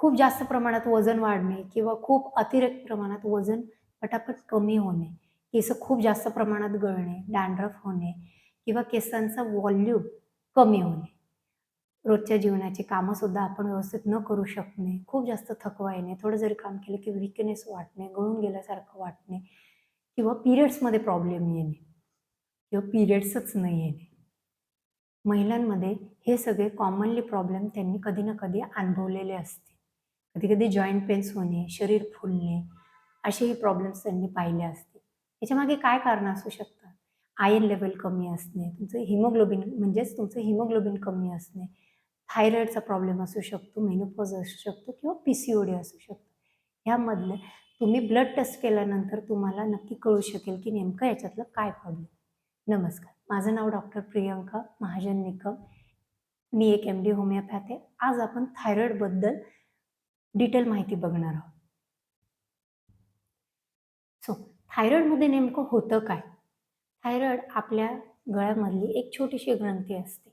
खूप जास्त प्रमाणात वजन वाढणे किंवा खूप अतिरिक्त प्रमाणात वजन पटापट कमी होणे केस खूप जास्त प्रमाणात गळणे डॅन्ड्रफ होणे किंवा केसांचा व्हॉल्यूम कमी होणे. रोजच्या जीवनाची कामंसुद्धा आपण व्यवस्थित न करू शकणे खूप जास्त थकवा येणे थोडं जरी काम केलं की विकनेस वाटणे गळून गेल्यासारखं वाटणे किंवा पिरियड्समध्ये प्रॉब्लेम येणे किंवा पिरियड्सच नाही येणे. महिलांमध्ये हे सगळे कॉमनली प्रॉब्लेम त्यांनी कधी ना कधी अनुभवलेले असते कधी कधी जॉईंट पेन्स होणे शरीर फुलणे असेही प्रॉब्लेम्स त्यांनी पाहिले असते. याच्यामागे काय कारणं असू शकतात? आयन लेवल कमी असणे तुमचं हिमोग्लोबिन म्हणजेच तुमचं हिमोग्लोबिन कमी असणे थायरॉईडचा प्रॉब्लेम असू शकतो मेनोपॉज असू शकतो किंवा पी सी ओ डी असू शकतो. ह्यामधलं तुम्ही ब्लड टेस्ट केल्यानंतर तुम्हाला नक्की कळू शकेल की नेमकं याच्यातलं काय प्रॉब्लेम नमस्कार. माझं नाव डॉक्टर प्रियंका महाजन निकम. मी एक एम डी होमिओपॅथ आहे. आज आपण थायरॉईडबद्दल डिटेल माहिती बघणार आहोत. सो थायरॉइडमध्ये नेमकं होतं काय? थायरॉईड आपल्या गळ्यामधली एक छोटीशी ग्रंथी असते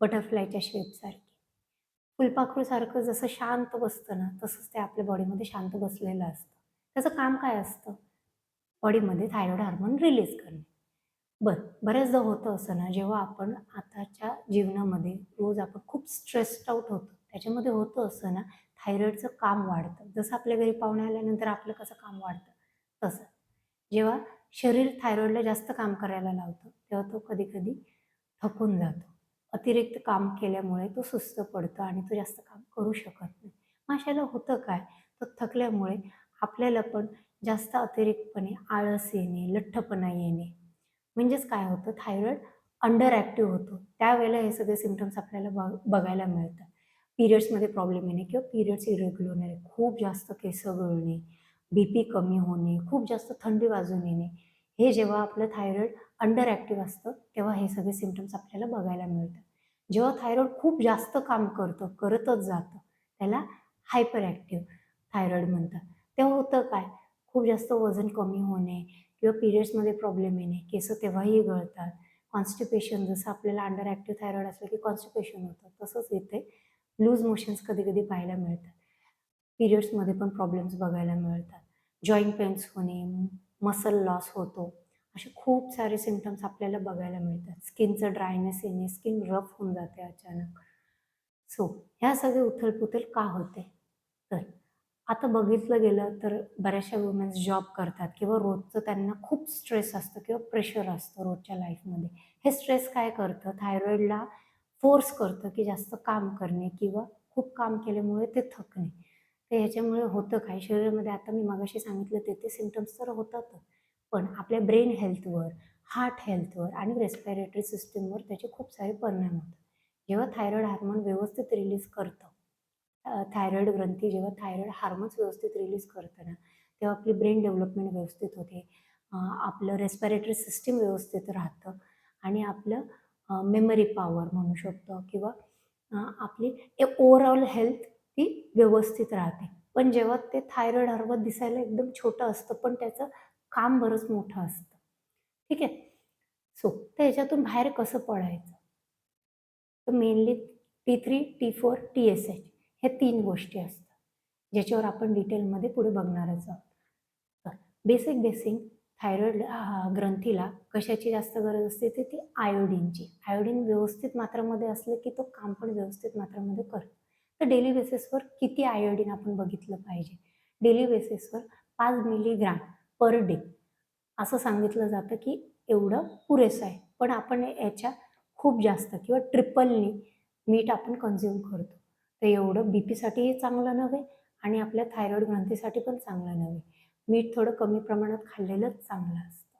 बटरफ्लायच्या शेपसारखी फुलपाखरूसारखं जसं शांत बसतं ना तसंच ते आपल्या बॉडीमध्ये शांत बसलेलं असतं. त्याचं काम काय असतं? बॉडीमध्ये थायरॉईड हार्मोन रिलीज करणे. बरं बऱ्याचदा होतं असं ना जेव्हा आपण आताच्या जीवनामध्ये रोज आपण खूप स्ट्रेस्ड आउट होतो त्याच्यामध्ये होतं असं ना थायरॉईडचं काम वाढतं. जसं आपल्या घरी पाहुणे आल्यानंतर आपलं कसं काम वाढतं तसं. जेव्हा शरीर थायरॉईडला जास्त काम करायला लावतं तेव्हा तो कधी कधी थकून जातो. अतिरिक्त काम केल्यामुळे तो सुस्त पडतो आणि तो जास्त काम करू शकत नाही. माशाला होतं काय? तो थकल्यामुळे आपल्याला पण जास्त अतिरिक्तपणे आळस येणे लठ्ठपणा येणे. म्हणजेच काय होतं? थायरॉईड अंडर ॲक्टिव्ह होतो. त्यावेळेला हे सगळे सिमटम्स आपल्याला बघ बघायला मिळतात. पिरियड्समध्ये प्रॉब्लेम येणे किंवा पिरियड्स इरेग्युलर होणे खूप जास्त केस गळणे बी पी कमी होणे खूप जास्त थंडी वाजून येणे हे जेव्हा आपलं थायरॉईड अंडर ॲक्टिव्ह असतं तेव्हा हे सगळे सिमटम्स आपल्याला बघायला मिळतात. जेव्हा थायरॉईड खूप जास्त काम करतं करतच जातं त्याला हायपर ॲक्टिव्ह थायरॉईड म्हणतात. तेव्हा होतं काय? खूप जास्त वजन कमी होणे किंवा पिरियड्समध्ये प्रॉब्लेम येणे केस तेव्हाही गळतात. कॉन्स्टिपेशन जसं आपल्याला अंडर ॲक्टिव्ह थायरॉईड असलं की कॉन्स्टिपेशन होतं तसंच येते. लूज मोशन्स कधी कधी पाहायला मिळतात. पिरियड्समध्ये पण प्रॉब्लेम्स बघायला मिळतात. जॉईंट पेन्स होणे मसल लॉस होतो असे खूप सारे सिमटम्स आपल्याला बघायला मिळतात. स्किनचं ड्रायनेस येणे स्किन रफ होऊन जाते अचानक. सो ह्या सगळे उथलपुथल का होते? तर आता बघितलं गेलं तर बऱ्याचशा वुमेन्स जॉब करतात किंवा रोजचं त्यांना खूप स्ट्रेस असतं किंवा प्रेशर असतं रोजच्या लाईफमध्ये हे स्ट्रेस काय करतं? थायरॉईडला फोर्स करतं की जास्त काम करणे किंवा खूप काम केल्यामुळे ते थकणे. तर ह्याच्यामुळे होतं काय? शरीरामध्ये आता मी मागाशी सांगितलं ते ते सिमटम्स तर होतातच. पण आपल्या ब्रेन हेल्थवर हार्ट हेल्थवर आणि रेस्पिरेटरी सिस्टीमवर त्याचे खूप सारे परिणाम होतात. जेव्हा थायरॉईड हार्मोन व्यवस्थित रिलीज करतं थायरॉईड ग्रंथी जेव्हा थायरॉईड हार्मोन्स व्यवस्थित रिलीज करतं ना तेव्हा आपली ब्रेन डेव्हलपमेंट व्यवस्थित होते. आपलं रेस्पिरेटरी सिस्टीम व्यवस्थित राहतं आणि आपलं मेमरी पॉवर म्हणू शकतो किंवा आपली ओवरऑल हेल्थ ती व्यवस्थित राहते. पण जेव्हा ते थायरॉईड हरवत दिसायला एकदम छोटं असतं पण त्याचं काम बरंच मोठं असतं. ठीक आहे? सो तर ह्याच्यातून बाहेर कसं पडायचं? तर mainly T three T four T S H हे तीन गोष्टी असतात ज्याच्यावर आपण डिटेलमध्ये पुढे बघणारच आहोत. तर बेसिक बेसिक थायरॉईड ग्रंथीला कशाची जास्त गरज असते ती ती आयोडीनची आयोडीन व्यवस्थित मात्रामध्ये असलं की तो काम पण व्यवस्थित मात्रामध्ये करतो. तर डेली बेसिसवर किती आयोडीन आपण बघितलं पाहिजे? डेली बेसिसवर पाच मिलीग्राम पर डे असं सांगितलं जातं की एवढं पुरेसं आहे. पण आपण याच्या खूप जास्त किंवा ट्रिपलनी मीठ आपण कन्झ्युम करतो. तर एवढं बी पीसाठीही चांगलं नव्हे आणि आपल्या थायरॉईड ग्रंथीसाठी पण चांगलं नव्हे. मीठ थोडं कमी प्रमाणात खाल्लेलंच चांगलं असतं.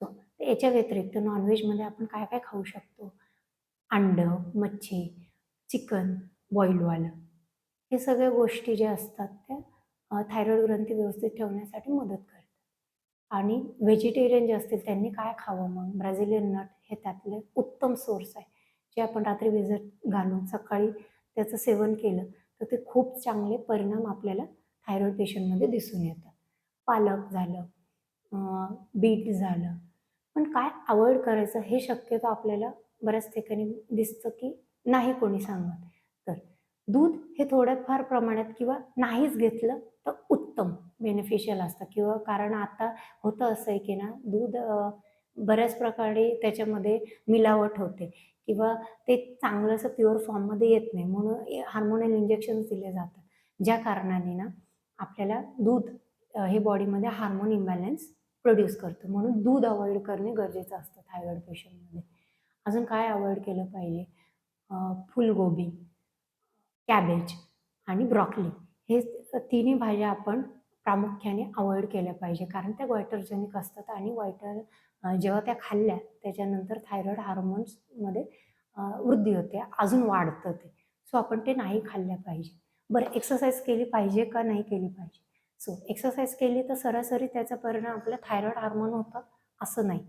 सो याच्या व्यतिरिक्त नॉनव्हेजमध्ये आपण काय काय खाऊ शकतो? अंडं मच्छी चिकन बॉईलवालं हे सगळ्या गोष्टी ज्या असतात त्या थायरॉईड ग्रंथी व्यवस्थित ठेवण्यासाठी मदत करतात. आणि व्हेजिटेरियन जे असतील त्यांनी काय खावं मग? ब्राझिलियन नट हे त्यातले उत्तम सोर्स आहे. जे आपण रात्री भिजत घालून सकाळी त्याचं सेवन केलं तर ते खूप चांगले परिणाम आपल्याला थायरॉईड पेशंटमध्ये दिसून येतात. पालक झालं बीट झालं. पण काय अवॉइड करायचं हे शक्यतो आपल्याला बऱ्याच ठिकाणी दिसतं की नाही कोणी सांगत. तर दूध हे थोड्याफार प्रमाणात किंवा नाहीच घेतलं तर उत्तम बेनिफिशियल असतं. किंवा कारण आता होतं असं आहे की ना दूध बऱ्याच प्रकारे त्याच्यामध्ये मिलावट होते. किंवा ते चांगलं असं प्युअर फॉर्ममध्ये येत नाही. म्हणून हार्मोनल इंजेक्शन्स दिले जातात. ज्या कारणाने ना आपल्याला दूध हे बॉडीमध्ये हार्मोन इम्बॅलन्स प्रोड्यूस करतं. म्हणून दूध अवॉइड करणे गरजेचं असतं थायरॉइड पेशंटमध्ये. अजून काय अवॉइड केलं पाहिजे? फुलगोबी कॅबेज आणि ब्रॉकली. हे तिन्ही भाज्या आपण प्रामुख्याने अवॉइड केल्या पाहिजे. कारण त्या ग्वायटरजेनिक असतात आणि वायटर जेव्हा त्या खाल्ल्या त्याच्यानंतर थायरॉइड हार्मोन्समध्ये वृद्धी होते. अजून वाढतं ते. सो आपण ते नाही खाल्ल्या पाहिजे. बरं एक्सरसाइज केली पाहिजे का नाही केली पाहिजे? सो एक्सरसाइज केली तर सरासरी त्याचा परिणाम आपल्या थायरॉइड हार्मोन होतं असं नाही.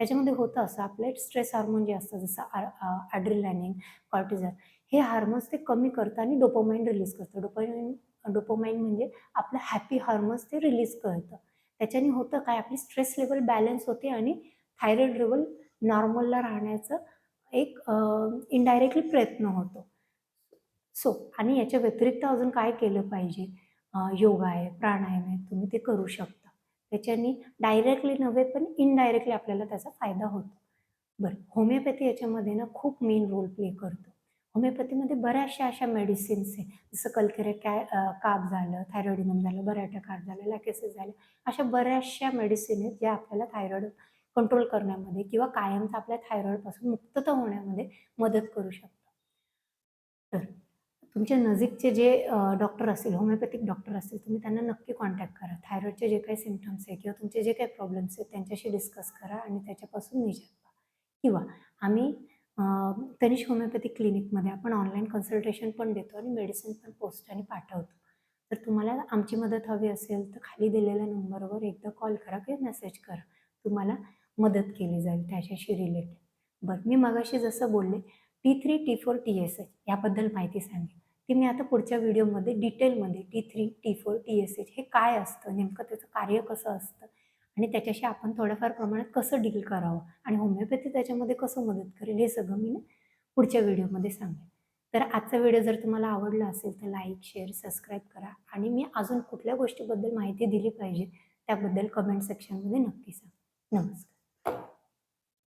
त्याच्यामध्ये होतं असं आपले स्ट्रेस हार्मोन जे असतं जसं ॲड्रिलॅनिन कॉर्टिझल हे हार्मोन्स ते कमी करतं आणि डोपोमाइन रिलीज करतं. डोपोमाइन डोपोमाइन म्हणजे आपलं हॅपी हार्मोन्स ते रिलीज करतं. त्याच्याने होतं काय आपली स्ट्रेस लेवल बॅलन्स होते आणि थायरॉइड लेवल नॉर्मलला राहण्याचं एक इनडायरेक्टली प्रयत्न होतो. सो आणि याच्या व्यतिरिक्त अजून काय केलं पाहिजे? योगा आहे प्राणायाम आहे तुम्ही ते करू शकता. त्याच्याने डायरेक्टली नव्हे पण इनडायरेक्टली आपल्याला त्याचा फायदा होतो. बरं होमिओपॅथी याच्यामध्ये ना खूप मेन रोल प्ले करतो. होमिओपॅथीमध्ये बऱ्याचशा अशा मेडिसिन्स आहे. जसं कल्केरे कॅ काप झालं थायरॉइडिनम झालं बऱ्याटा काप झालं लॅकेसिस झालं अशा बऱ्याचशा मेडिसिन आहेत ज्या आपल्याला थायरॉइड कंट्रोल करण्यामध्ये किंवा कायमचा आपल्या थायरॉइडपासून मुक्तता होण्यामध्ये मदत करू शकतात. तर तुमच्या नजीकचे जे डॉक्टर असतील होमिओपॅथिक डॉक्टर असतील तुम्ही त्यांना नक्की कॉन्टॅक्ट करा. थायरॉइडचे जे काही सिमटम्स आहे किंवा तुमचे जे काही प्रॉब्लेम्स आहेत त्यांच्याशी डिस्कस करा आणि त्याच्यापासून निजात व्हा. किंवा आम्ही तनिष होमिओपॅथिक क्लिनिकमध्ये आपण ऑनलाईन कन्सल्टेशन पण देतो आणि मेडिसिन पण पोस्टाने पाठवतो. तर तुम्हाला आमची मदत हवी असेल तर खाली दिलेल्या नंबरवर एकदा कॉल करा किंवा मेसेज करा. तुम्हाला मदत केली जाईल त्याच्याशी रिलेटेड बरं मी मगाशी जसं बोलले T three T four T S H याबद्दल माहिती सांगेन. ती मी आता पुढच्या व्हिडिओमध्ये डिटेलमध्ये T three T four T S H हे काय असतं नेमकं त्याचं कार्य कसं असतं आणि त्याच्याशी आपण थोड्याफार प्रमाणात कसं डील करावं आणि होमिओपॅथी त्याच्यामध्ये कसं मदत करेल हे सगळं मी ना पुढच्या व्हिडिओमध्ये सांगेन. तर आजचा व्हिडिओ जर तुम्हाला आवडला असेल तर लाईक शेअर सबस्क्राईब करा आणि मी अजून कुठल्या गोष्टीबद्दल माहिती दिली पाहिजे त्याबद्दल कमेंट सेक्शनमध्ये नक्की सांग. नमस्कार.